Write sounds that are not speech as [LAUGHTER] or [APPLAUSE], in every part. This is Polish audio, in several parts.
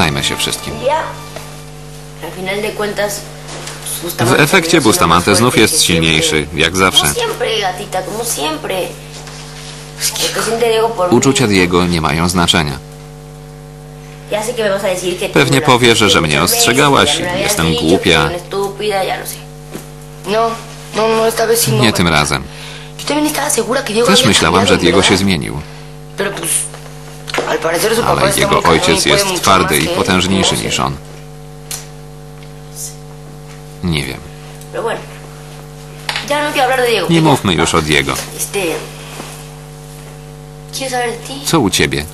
Zajmę się wszystkim. W efekcie Bustamante znów jest silniejszy, jak zawsze. Uczucia Diego nie mają znaczenia. Pewnie powie, że- że mnie ostrzegałaś, jestem głupia. No, no, no, no. Nie tym razem. Też myślałam, że Diego się zmienił, ale jego ojciec jest twardy i potężniejszy niż on. Nie wiem. No. Nie mówmy już o Diego. Co u ciebie?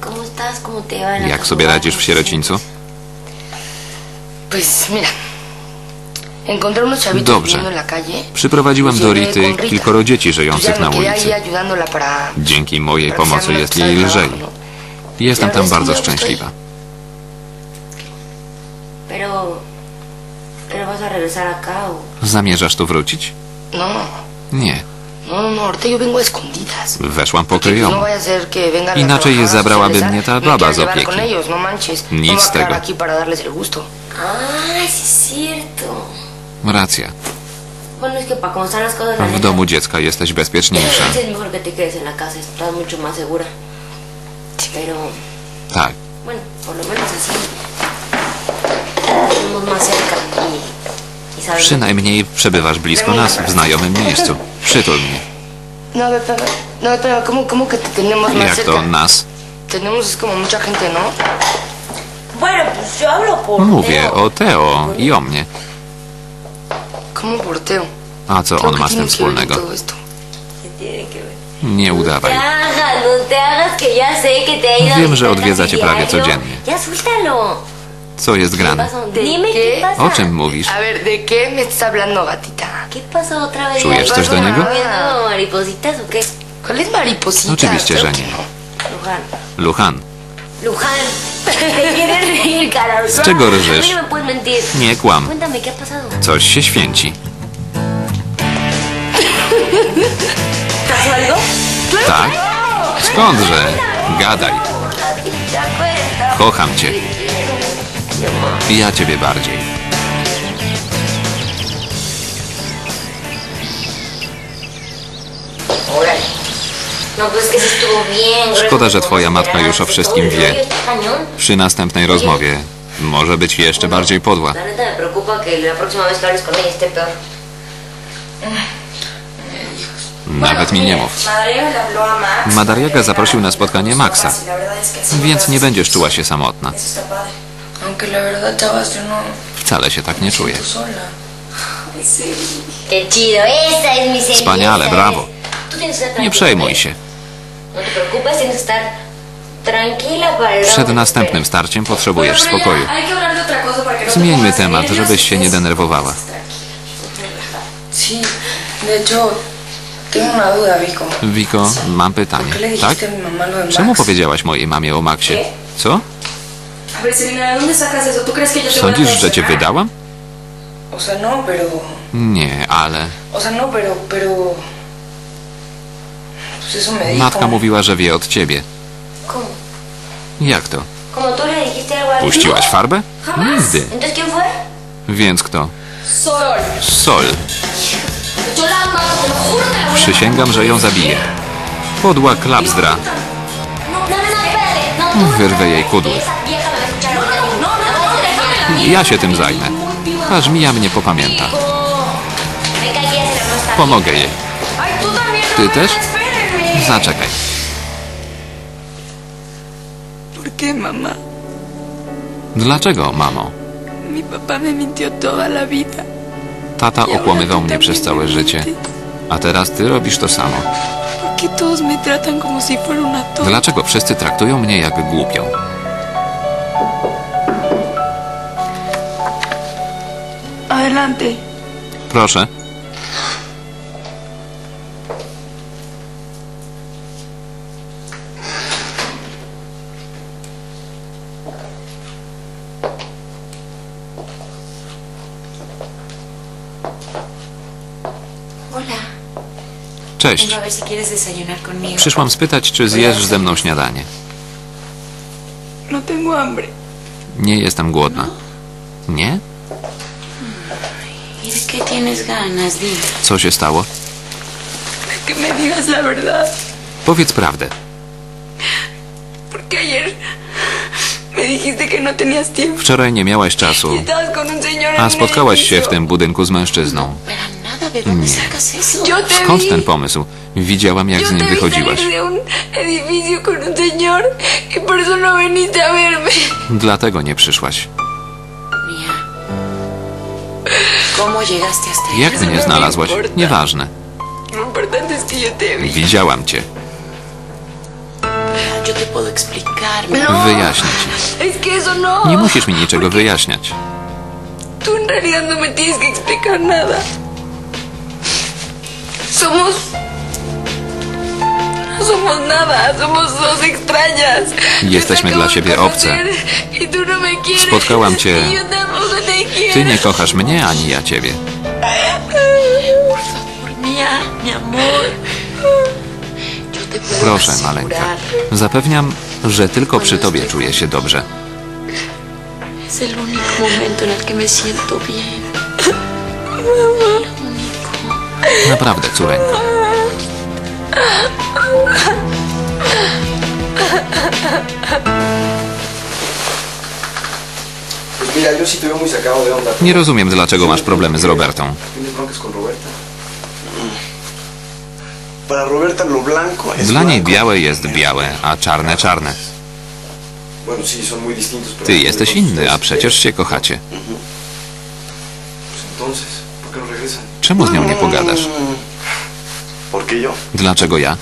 ¿Cómo estás? ¿Cómo te va en la Jak sobie radzisz w sierocińcu? Pues mira, Dobrze. Przyprowadziłam do Rity kilkoro dzieci żyjących na ulicy. Dzięki mojej pomocy jest jej lżej. ¿no? Jestem tam bardzo szczęśliwa. Zamierzasz tu wrócić? No, Nie. no. Weszłam las Inaczej trabajadoras zabrałaby mnie ta baba z opieki. Nic z tego. ¡Ay, sí cierto! Racja. W domu dziecka jesteś bezpieczniejsza. Tak. Przynajmniej przebywasz blisko nas, w znajomym miejscu. Przytul mnie. No, no, espera, ¿cómo, cómo que te tenemos más Jak to nas? ¿no? Mówię o Teo i o mnie. A co on ma z tym wspólnego? Nie No udawaj. no a Wiem, że odwiedza cię prawie codziennie. Co jest ¿Qué grane? O czym mówisz? ¿Czujesz ¿Ya coś do niego? Oczywiście, że nie. no. Luján. Luhan. Z [LAUGHS] czego rżysz? No me puedes mentir. Nie kłam. Coś się święci. Tak? Skądże? Gadaj. Kocham cię. Ja ciebie bardziej. Szkoda, że twoja matka już o wszystkim wie. Przy następnej rozmowie może być jeszcze bardziej podła. Nawet mi nie mów. Madariaga zaprosił na spotkanie Maxa, więc nie będziesz czuła się samotna. No Wcale się tak nie czuję. Wspaniale, esa brawo. Nie przejmuj ¿eh? się. Przed round. następnym starciem potrzebujesz spokoju. no Zmieńmy temat, żebyś się nie denerwowała. Wiko, mam pytanie. ¿Por qué le Tak? Czemu powiedziałaś mojej mamie o Maxie? Co? A ver, Selena, ¿de dónde sacas eso? ¿Tú crees que yo te voy a Sądzisz, że cię wydałam? O sea, no, pero... Nie, ale O sea, no, pero... pero... Pues eso me dijo. Matka mówiła, że wie od ciebie. Jak to? Puściłaś farbę? Nigdy. Więc kto? Sol. Przysięgam, że ją zabiję. Podła klapzdra. No, no, no, Wyrwę jej kudły. La Ja się tym zajmę. Aż Mija mnie popamięta. Pomogę jej. Ty też? Zaczekaj. ¿Por qué, mamá? Dlaczego, mamo? Mi papá me mintió toda la vida. Tata okłamywał mnie przez całe życie. A teraz ty robisz to samo. Dlaczego wszyscy traktują mnie jak głupią? Proszę. Cześć. Przyszłam spytać, czy zjesz ze mną śniadanie. No tengo hambre. Nie jestem głodna. Nie? ¿Y de qué tienes ganas? Dime. Co się stało? Que me digas la verdad. Powiedz prawdę. Wczoraj nie miałaś czasu, Y estabas con un señor en a spotkałaś się w tym budynku z mężczyzną. Yo te Skąd ten pomysł? Widziałam, jak z nim wychodziłaś. y por eso no veniste a verme. Dlatego nie przyszłaś. Jak mnie znalazłaś? Nieważne. Widziałam cię. Wyjaśnię ci. Es que eso no. Nie musisz mi niczego wyjaśniać. Tú en realidad no me tienes que explicar nada. Somos. No somos nada, somos dos extrañas. Jesteśmy dla siebie obce. Y no. Spotkałam cię. Y. Ty nie kochasz mnie, ani ja ciebie. Proszę, maleńka. Zapewniam, że tylko przy tobie czuję się dobrze. Es el único momento en el que me siento bien. El único. Naprawdę, córeńko. Nie rozumiem, dlaczego masz problemy z Robertą. Dla niej białe jest białe, a czarne czarne. Ty jesteś inny, a przecież się kochacie. Pues entonces, ¿por qué no? Czemu z nią nie pogadasz? ¿Por qué yo? Dlaczego ja?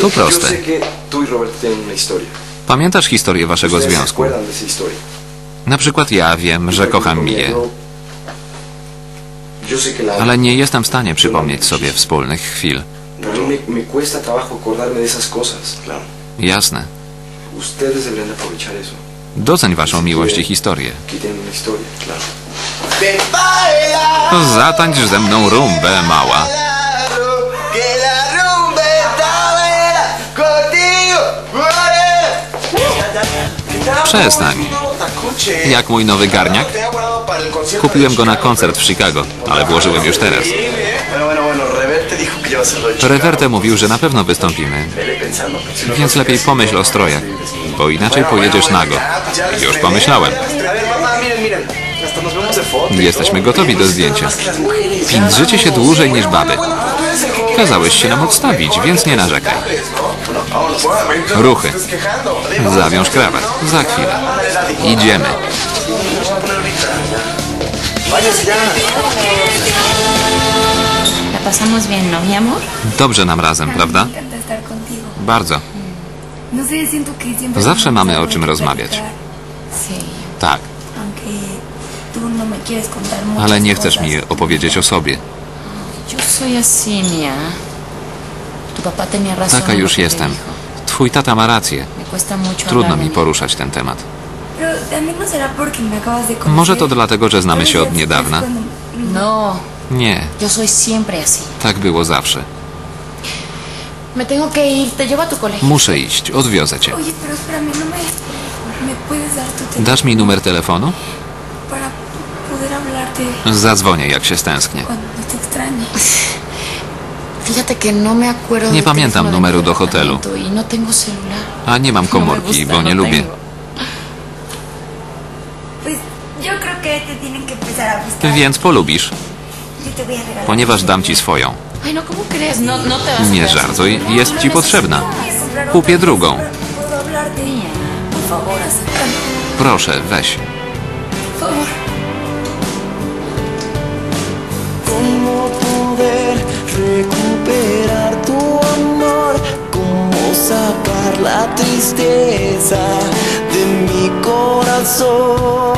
To proste. Y. Pamiętasz historię waszego związku? Na przykład ja wiem, że kocham Miję, Yo- Yo sé que la... ale nie jestem w stanie przypomnieć sobie wspólnych chwil. Jasne. Doceń waszą miłość i historię. Zatańcz ze mną rumbę, mała. Przestań. Jak mój nowy garniak? Kupiłem go na koncert w Chicago, ale włożyłem już teraz. Reverte mówił, że na pewno wystąpimy, no- więc lepiej pomyśl o strojach, bo inaczej pojedziesz nago. Już pomyślałem. Foto. Jesteśmy gotowi do zdjęcia. Pindrzycie się dłużej niż baby. Kazałeś się nam odstawić, więc nie narzekaj. Ruchy. Zawiąż krawat. Za chwilę. Idziemy. La pasamos bien, ¿no, mi amor? Dobrze nam razem, prawda? Bardzo. No Zawsze mamy o czym rozmawiać. Tak, no ale nie chcesz mi opowiedzieć o sobie. Taka już jestem. Twój tata ma rację. Trudno mi poruszać ten temat. Pero también no será porque me acabas de conocer. Może to dlatego, że znamy się od niedawna? No, Nie, yo soy siempre así. tak było zawsze. Me tengo que ir, te llevo a tu colegio. Muszę iść, odwiozę cię. Oye, pero espérame, no me... ¿Me puedes dar tu teléfono Dasz mi numer telefonu? para poder hablarte Zadzwonię, jak się stęsknię. [SIGHS] no Nie pamiętam numeru do hotelu. Y. A nie mam komórki, bo nie lubię. Więc polubisz, ponieważ dam ci swoją. No. No, no Nie żartuj, jest ci potrzebna. Kupię drugą. Proszę, weź. Por favor. ¿Cómo poder recuperar tu amor? ¿Cómo sacar la tristeza de mi corazón?